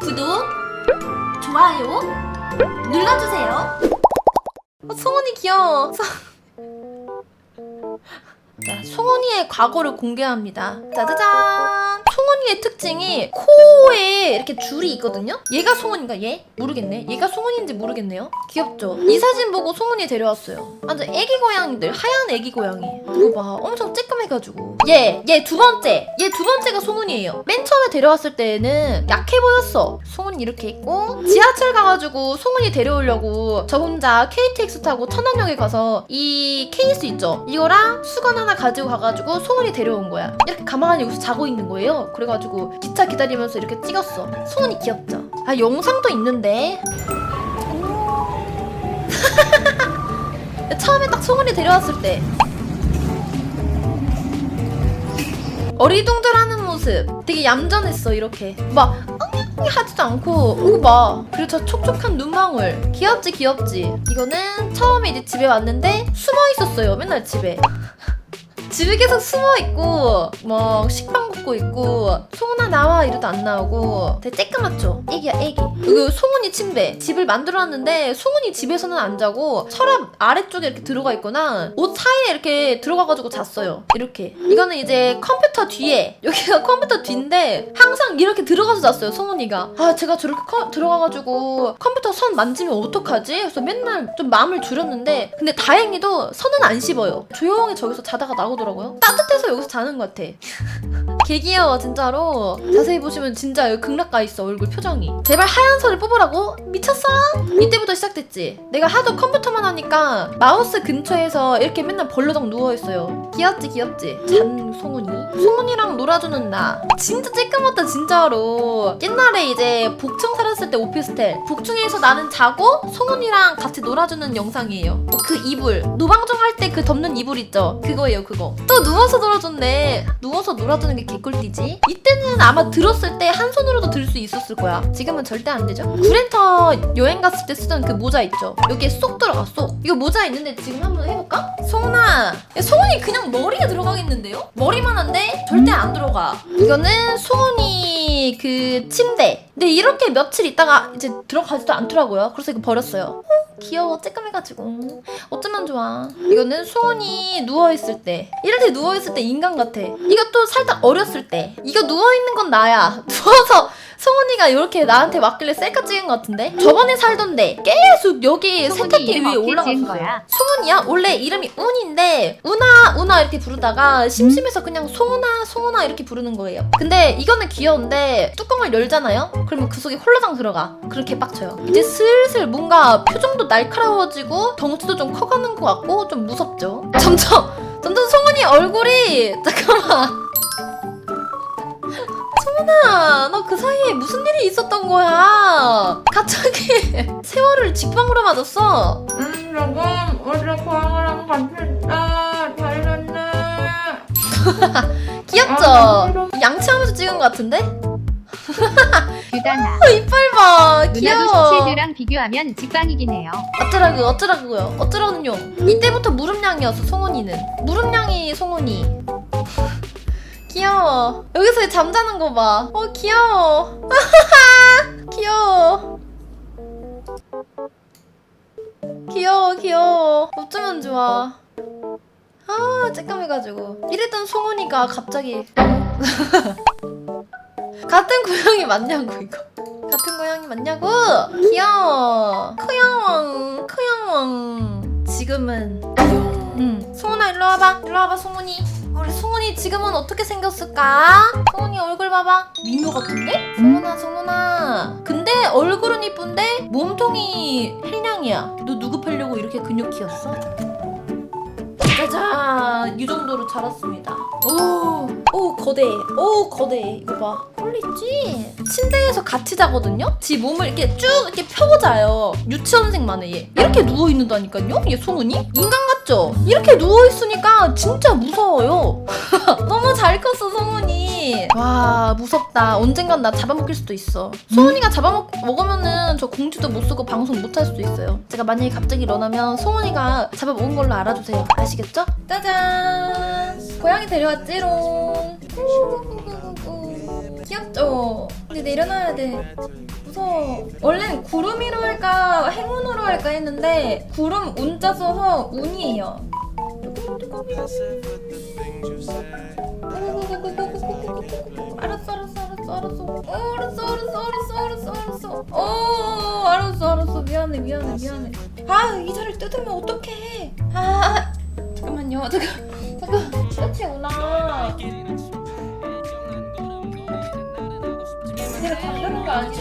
구독, 좋아요 눌러주세요. 어, 송은이 귀여워. 소- 자, 송은이의 과거를 공개합니다. 짜자잔. 송은이의 특징이 코에 이렇게 줄이 있거든요. 얘가 송은인가 얘? 모르겠네. 얘가 송은인지 모르겠네요. 귀엽죠? 이 사진 보고 송은이 데려왔어요. 완전 애기 고양이들 하얀 애기 고양이. 이거 봐, 엄청 쬐끔해가지고. 얘, 얘 두 번째. 얘 두 번째가 송은이에요. 맨 처음에 데려왔을 때는 약해 보였어. 송은이 이렇게 있고 지하철 가가지고 송은이 데려오려고 저 혼자 KTX 타고 천안역에 가서 이 케이스 있죠? 이거랑 수건 하나 가지고 가가지고 송은이 데려온 거야. 이렇게 가만히 여기서 자고 있는 거예요. 그래가지고 기차 기다리면서 이렇게 찍었어. 송은이 귀엽죠? 아 영상도 있는데. 처음에 딱 송은이 데려왔을 때 어리둥절하는 모습 되게 얌전했어 이렇게 막 하지도 않고 이거 봐 그리고 저 촉촉한 눈망울 귀엽지 귀엽지 이거는 처음에 이제 집에 왔는데 숨어 있었어요 맨날 집에 집에 계속 숨어 있고 막 식빵 굽고 있고 송은아 나와 이래도 안 나오고 되게 쬐끄맣죠? 애기야 애기. 그리고 송은이 침대. 집을 만들어놨는데 송은이 집에서는 안 자고 서랍 아래쪽에 이렇게 들어가 있거나 옷 사이에 이렇게 들어가가지고 잤어요. 이렇게. 이거는 이제 컴퓨터 뒤에. 여기가 컴퓨터 뒤인데 항상 이렇게 들어가서 잤어요 송은이가. 아 제가 저렇게 커- 들어가가지고 컴퓨터 선 만지면 어떡하지? 그래서 맨날 좀 마음을 줄였는데 근데 다행히도 선은 안 씹어요. 조용히 저기서 자다가 나오더라고요. 따뜻해서 여기서 자는 것 같아 개 귀여워 진짜로. 자세히 보시면 진짜 여기 극락 가 있어 얼굴 표정이. 제발 하얀 선을 뽑으라고? 미쳤어? 이때부터 시작됐지. 내가 하도 컴퓨터만 하니까 마우스 근처에서 이렇게 맨날 벌러덩 누워있어요. 귀엽지 귀엽지? 잔 송은이? 송은이랑 놀아주는 나. 진짜 쬐끄맣다 진짜로. 옛날에 이제 복층 살았을 때 오피스텔. 복층에서 나는 자고 송은이랑 같이 놀아주는 영상이에요. 어, 그 이불. 노방종 할 때 그 덮는 이불 있죠? 그거예요 그거. 또 누워서 놀아줬네 누워서 놀아주는 게 개꿀띠지? 이때는 아마 들었을 때 한 손으로도 들 수 있었을 거야. 지금은 절대 안 되죠? 구렌터 여행 갔을 때 쓰던 그 모자 있죠? 여기에 쏙 들어가 쏙. 이거 모자 있는데 지금 한번 해볼까? 송은아 야, 송은이 그냥 머리에 들어가겠는데요? 머리만 한데 절대 안 들어가. 이거는 송은이 그 침대. 근데 이렇게 며칠 있다가 이제 들어가지도 않더라고요. 그래서 이거 버렸어요. 어, 귀여워 쬐끔해가지고. 어쩌면 좋아. 이거는 송은이 누워있을 때. 이럴 때 누워있을 때 인간 같아. 이것도 살짝 어렸을 때. 이거 누워있는 건 나야. 누워서 송은이가 이렇게 나한테 왔길래 셀카 찍은 것 같은데? 저번에 살던데. 계속 여기 세탁기 위에 올라갔어 거야. 송은이야? 원래 이름이 운인데 운아 운아 이렇게 부르다가 심심해서 그냥 송은아 송은아 이렇게 부르는 거예요. 근데 이거는 귀여운데 뚜껑을 열잖아요? 그러면 그 속에 홀라당 들어가. 그럼 개빡쳐요. 이제 슬슬 뭔가 표정도 날카로워지고 덩치도 좀 커가는 것 같고 좀 무섭죠? 점점 점점 송은이 얼굴이 잠깐만 송은아 너 그 사이에 무슨 일이 있었던 거야 갑자기 세월을 직방으로 맞았어 음, 조금 어제 고양이랑 같이 있다. 달렸네. 귀엽죠? 양치하면서 찍은 것 같은데? 유다나 어, 이빨 봐 누나도 귀여워 17대랑 비교하면 직방이긴 해요. 어쩌라고 어쩌라고요 어쩌라는요 이때부터 무릎냥이었어 송은이는 무릎냥이 송은이 귀여워. 여기서 잠자는 거 봐 어 귀여워. 귀여워. 귀여워 귀여워. 어쩌면 좋아. 아 쬐끔해가지고. 이랬던 송은이가 갑자기 같은 고양이 맞냐고 이거. 같은 고양이 맞냐고? 귀여워. 크영왕 크영왕 지금은. 응. 송은아 일로 와봐. 일로 와봐 송은이 우리 송은이 지금은 어떻게 생겼을까? 송은이 얼굴 봐봐. 민호 같은데? 송은아 송은아. 근데 얼굴은 이쁜데 몸통이 헬냥이야. 너 누구 펴려고 이렇게 근육 키웠어? 짜잔. 이 정도로 자랐습니다. 오, 오 거대. 오 거대. 이거 봐. 홀리지? 침대에서 같이 자거든요? 지 몸을 이렇게 쭉 이렇게 펴고 자요. 유치원생 만 해 얘. 이렇게 누워 있는다니까요? 얘 송은이? 인간 같 죠? 이렇게 누워 있으니까 진짜 무서워요. 너무 잘 컸어 송은이. 와 무섭다. 언젠간 나 잡아먹힐 수도 있어. 송은이가 잡아먹 먹으면은 저 공지도 못 쓰고 방송 못 할 수도 있어요. 제가 만약에 갑자기 일어나면 송은이가 잡아먹은 걸로 알아주세요. 아시겠죠? 짜잔! 고양이 데려왔지롱. 귀엽죠? 근데 내려놔야 돼. 무서워. 원래는 구름이로 할까 행운으로 할까 했는데 구름 운자 써서 운이에요. 알았어 알았어 알았어 알았어. 어 알았어 알았어 알았어 알았어 알았어. 어 알았어 알았어. 미안해 미안해 미안해. 아 의자를 뜯으면 어떡해. 아 잠깐만요. 잠깐 잠깐. 끝이 오나? 내가 잠그는 거 아니지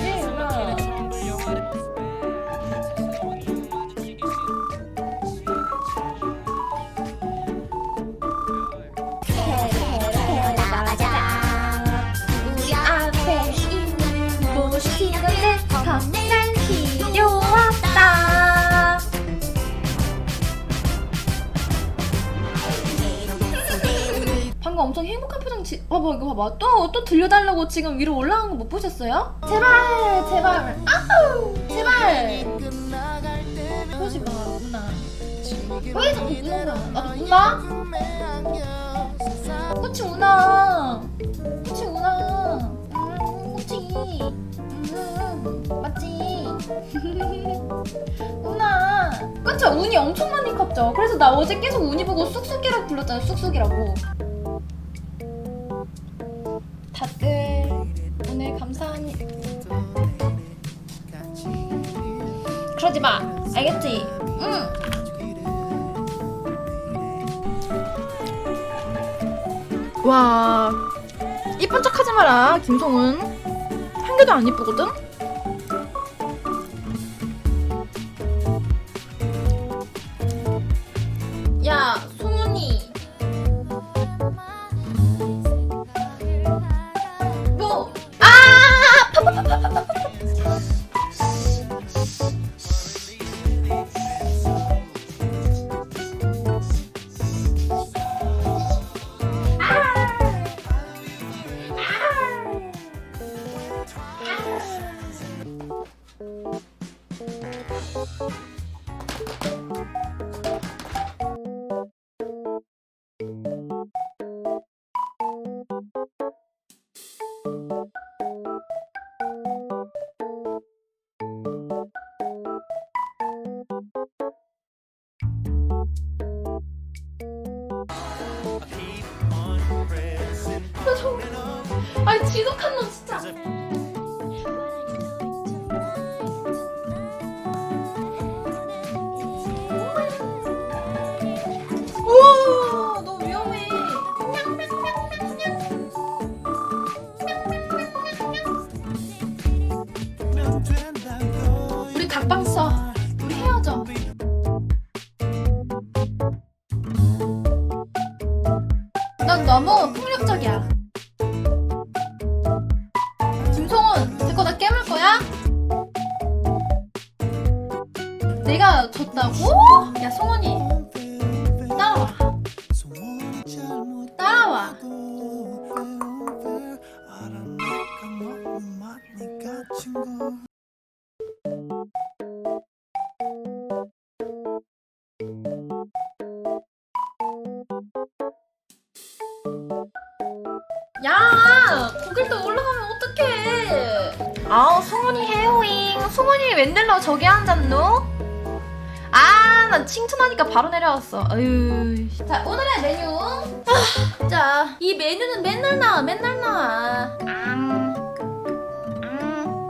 건강히 왔다. 방금 엄청 행복한 표정 지... 봐봐 이거 봐봐. 또 또 들려달라고 지금 위로 올라간 거 못 보셨어요? 제발 제발. 아우! 제발. 그러지 마 누나. 왜 자꾸 우는 거야? 나도 운다? 꽃이 우나 맞지? 우나 그쵸 운이 엄청 많이 컸죠 그래서 나 어제 계속 운이 보고 쑥쑥이라고 불렀잖아 쑥쑥이라고 다들 오늘 감사합니다 그러지 마 알겠지? 응 와, 이쁜 척 하지 마라, 김송은. 한 개도 안 이쁘거든? 아니 지독한 놈 진짜. 야, 거길 또 올라가면 어떡해. 아우, 성훈이 헤어잉. 성훈이 웬일로 저기 앉았노? 아, 난 칭찬하니까 바로 내려왔어. 아유. 자, 오늘의 메뉴. 아, 자, 이 메뉴는 맨날 나와, 맨날 나와. 음. 음.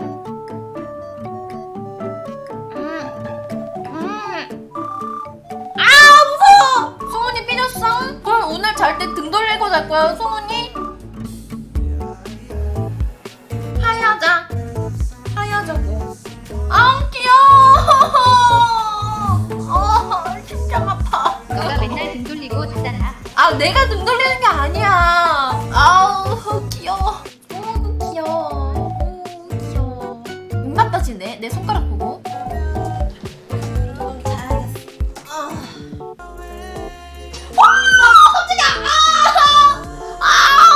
음. 음. 아, 무서워! 성훈이 삐졌어? 그럼 오늘 잘 때 등 돌리고 잘 거야, 성훈이? 아, 내가 등 돌리는 게 아니야. 아우, 귀여워. 너무 귀여워. 오, 귀여워. 입맛 따지네, 내 손가락 보고. 잘하겠어. 아. 아!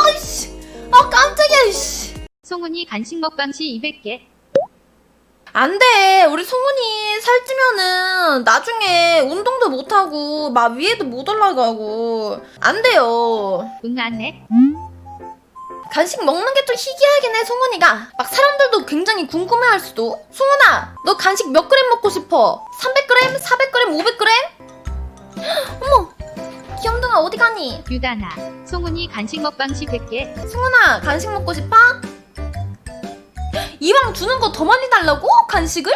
송은이 간식 먹방 시 200개. 안 돼. 우리 송은이 살찌면은 나중에 운동도 못하고 막 위에도 못 올라가고 안 돼요. 응 안해 간식 먹는 게 좀 희귀하긴 해, 송은이가. 막 사람들도 굉장히 궁금해 할 수도. 송은아, 너 간식 몇 그램 먹고 싶어? 300g, 400g, 500g? 어머, 귀염둥아 어디 가니? 유다나 송은이 간식 먹방시 100개 송은아, 간식 먹고 싶어? 이왕 주는 거 더 많이 달라고? 간식을?